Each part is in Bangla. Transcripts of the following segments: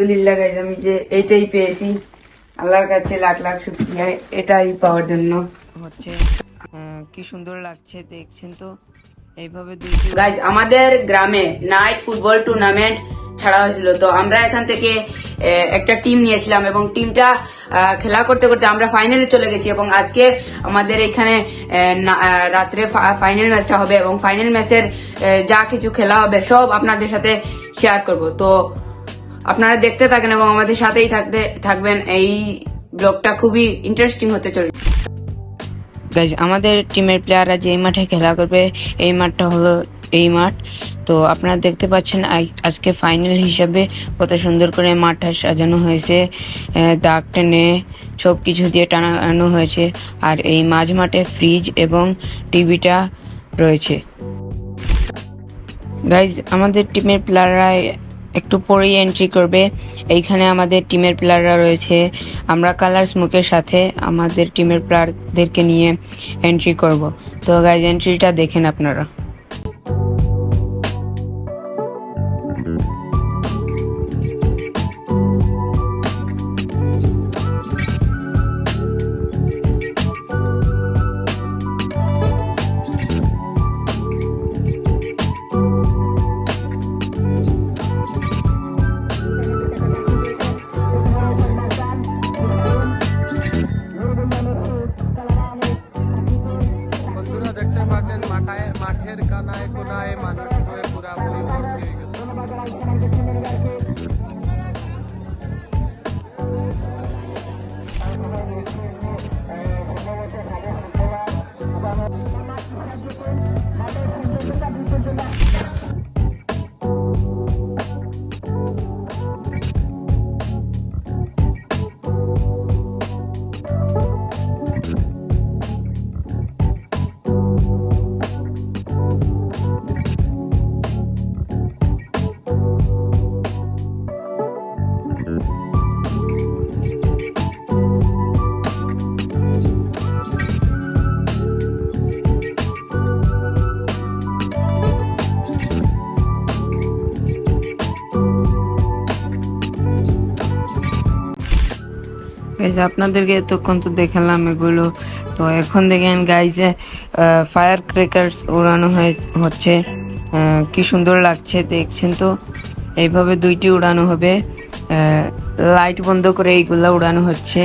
আলহামদুলিল্লাহ গাইজ আমি যে এটাই পেয়েছি। আল্লাহর কাছে লাখ লাখ শুক্রিয়া এটাই পাওয়ার জন্য। হচ্ছে কি সুন্দর লাগছে দেখছেন তো? এইভাবে গাইজ আমাদের গ্রামে নাইট ফুটবল টুর্নামেন্ট ছাড়া হয়েছিল। তো আমরা এখান থেকে একটা টিম নিয়েছিলাম এবং টিমটা খেলা করতে করতে আমরা ফাইনালে চলে গেছি এবং আজকে আমাদের এখানে রাত্রে ফাইনাল ম্যাচটা হবে এবং ফাইনাল ম্যাচের যা কিছু খেলা হবে সব আপনাদের সাথে শেয়ার করব। তো আপনারা দেখতে থাকেন এবং আমাদের সাথেই থাকতে থাকবেন। এই ব্লগটা খুবই ইন্টারেস্টিং হতে চলেছে। গাইজ আমাদের টিমের প্লেয়াররা যেই মাঠে খেলা করবে, এই মাঠটা হলো এই মাঠ। তো আপনারা দেখতে পাচ্ছেন আজকে ফাইনাল হিসাবে কত সুন্দর করে মাঠটা সাজানো হয়েছে। দাগ টেনে সব কিছু দিয়ে টানানো হয়েছে। আর এই মাঝ মাঠে ফ্রিজ এবং টিভিটা রয়েছে। গাইজ আমাদের টিমের প্লেয়াররা একটু পরেই এন্ট্রি করবে। এইখানে আমাদের টিমের প্লেয়াররা রয়েছে। আমরা কালার স্মুকের সাথে আমাদের টিমের প্লেয়ারদেরকে নিয়ে এন্ট্রি করব। তো গাইজ এন্ট্রিটা দেখেন আপনারা। মাঠের কানায় কোনায় মানুষ গাইজ আপনাদেরকে এতক্ষণ তো দেখালাম এগুলো। তো এখন দেখেন গাইজে ফায়ার ক্র্যাকার্স উড়ানো হয়ে হচ্ছে কি সুন্দর লাগছে দেখছেন তো? এইভাবে দুইটি উড়ানো হবে। লাইট বন্ধ করে এইগুলা উড়ানো হচ্ছে।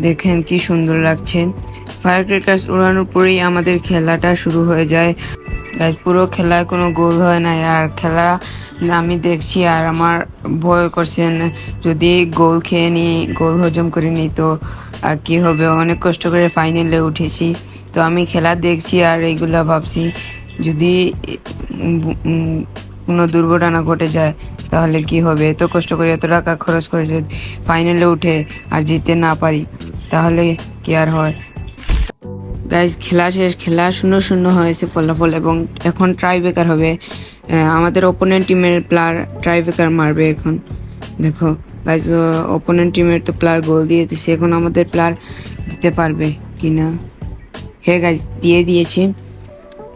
দেখেন কি সুন্দর লাগছে। ফায়ার ক্র্যাকার্স উড়ানোর পরেই আমাদের খেলাটা শুরু হয়ে যায়। Guys, পুরো খেলায় কোনো গোল হয় না আর খেলা আমি দেখছি আর আমার ভয় করছেন, যদি গোল খেয়ে নিই গোল হজম করে নিই তো কি হবে? অনেক কষ্ট করে ফাইনালে উঠেছি। তো আমি খেলা দেখছি আর এইগুলা ভাবছি, যদি কোনো দুর্ঘটনা ঘটে যায়, তাহলে কি হবে? এত কষ্ট করে, এত টাকা খরচ করে যদি ফাইনালে উঠে আর জিততে না পারি, তাহলে কি আর হয়? গাইজ খেলা শেষ, খেলা শূন্য শূন্য হয়েছে ফলাফল এবং এখন ট্রাই বেকার হবে। আমাদের ওপোনেন্ট টিমের প্লেয়ার ট্রাই বেকার মারবে এখন। দেখো গাইজ ওপোনেন্ট টিমের তো প্লেয়ার গোল দিয়ে দিছে, এখন আমাদের প্লেয়ার দিতে পারবে কি না হে গাইজ দিয়ে দিয়েছে।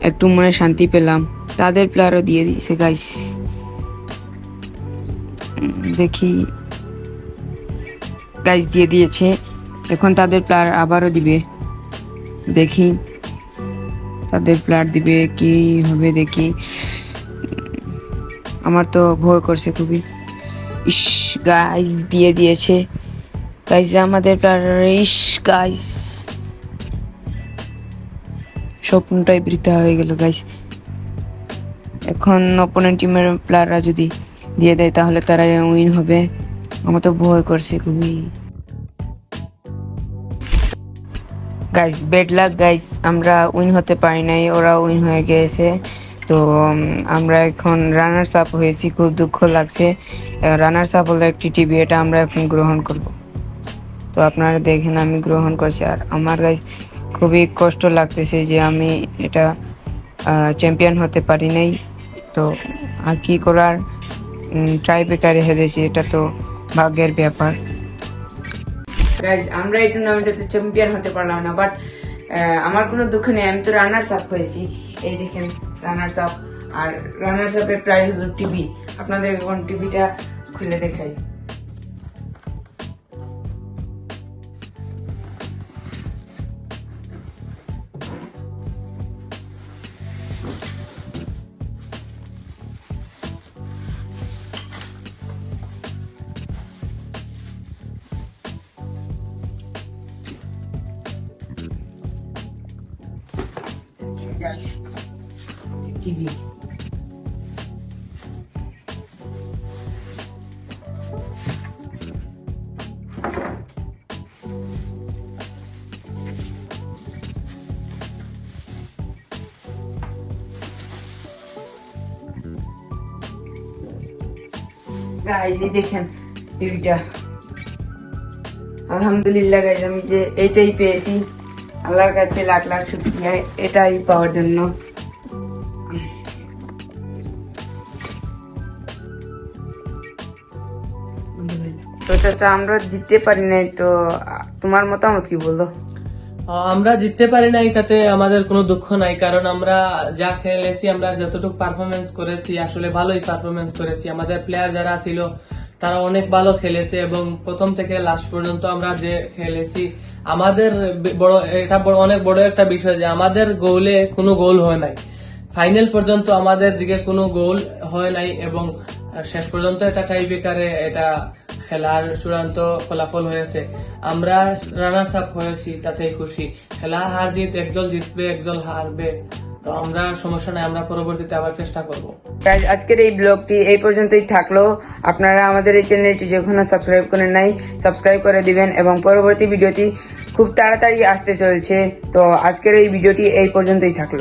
একটু মনে শান্তি পেলাম। তাদের প্লেয়ারও দিয়ে দিয়েছে গাইজ দেখি। গাইজ দিয়ে দিয়েছে। এখন তাদের প্লেয়ার আবারও দিবে। দেখি। তাদের প্লেয়ার দিবে কি হবে, দেখি। আমার তো ভয় করছে খুবই। ইস গাইজ দিয়ে দিয়েছে। গাইজ আমাদের ইস গাইজ স্বপ্নটাই বৃথা হয়ে গেল গাইজ এখন অপোনেন্ট টিমের প্লেয়াররা যদি দিয়ে দেয়, তাহলে তারা উইন হবে। আমার তো ভয় করছে খুবই। গাইস বেড লাক গাইস আমরা উইন হতে পারি নাই ওরা উইন হয়ে গিয়েছে তো আমরা এখন রানার্স আপ হয়েছি, খুব দুঃখ লাগছে। রানার্স আপ হলো একটি টিভি এটা আমরা এখন গ্রহণ করব। তো আপনারা দেখেন, আমি গ্রহণ করছি। আর আমার গাইস খুবই কষ্ট লাগতেছে যে আমি এটা চ্যাম্পিয়ন হতে পারি নাই। তো, আর কী করার? ট্রাই বেকারে হেরেছি, এটা তো ভাগ্যের ব্যাপার। গাইজ আমরা এই টুর্নামেন্টে তো চ্যাম্পিয়ন হতে পারলাম না বাট আমার কোনো দুঃখ নেই, আমি তো রানার্স আপ হয়েছি। এই দেখেন রানার্স আপ আর রানার্স আপের প্রাইজ হলো টিভি। আপনাদের এখন টিভিটা খুলে দেখাই। Guys. TV. গাইজ এই দেখেন টিভিটা আলহামদুলিল্লাহ গাইজ আমি যে এইটাই পেয়েছি আল্লাহর কাছে লাখ লাখ শুক্রিয়া, এটাই পাওয়ার জন্য। তোমার মতামত কি আমরা জিততে পারি নাই, তাতে আমাদের কোনো দুঃখ নাই, কারণ আমরা যা খেলেছি, আমরা যতটুকু পারফরমেন্স করেছি, আসলে ভালোই পারফরমেন্স করেছি। আমাদের প্লেয়ার যারা ছিল তারা অনেক ভালো খেলেছে এবং প্রথম থেকে লাস্ট পর্যন্ত আমরা যে খেলেছি, আমাদের বড়, এটা অনেক বড় একটা বিষয় যে আমাদের গোলে কোনো গোল হয় নাই। ফাইনাল পর্যন্ত আমাদের দিকে কোনো গোল হয় নাই এবং শেষ পর্যন্ত এটা টাই বেকারে এটা খেলার চূড়ান্ত ফলাফল হয়েছে। আমরা রানার্স আপ হয়েছি, তাতেই খুশি। খেলা হার জিত একজন জিতবে একজন হারবে। তো আমরা সমস্যা নাই, আমরা পরবর্তীতে আবার চেষ্টা করব। আজকের এই ব্লগটি এই পর্যন্তই থাকল। আপনারা আমাদের এই চ্যানেলটি যখন সাবস্ক্রাইব করেন নাই সাবস্ক্রাইব করে দিবেন এবং পরবর্তী ভিডিওটি খুব তাড়াতাড়ি আসতে চলছে। তো আজকের এই ভিডিওটি এই পর্যন্তই থাকল।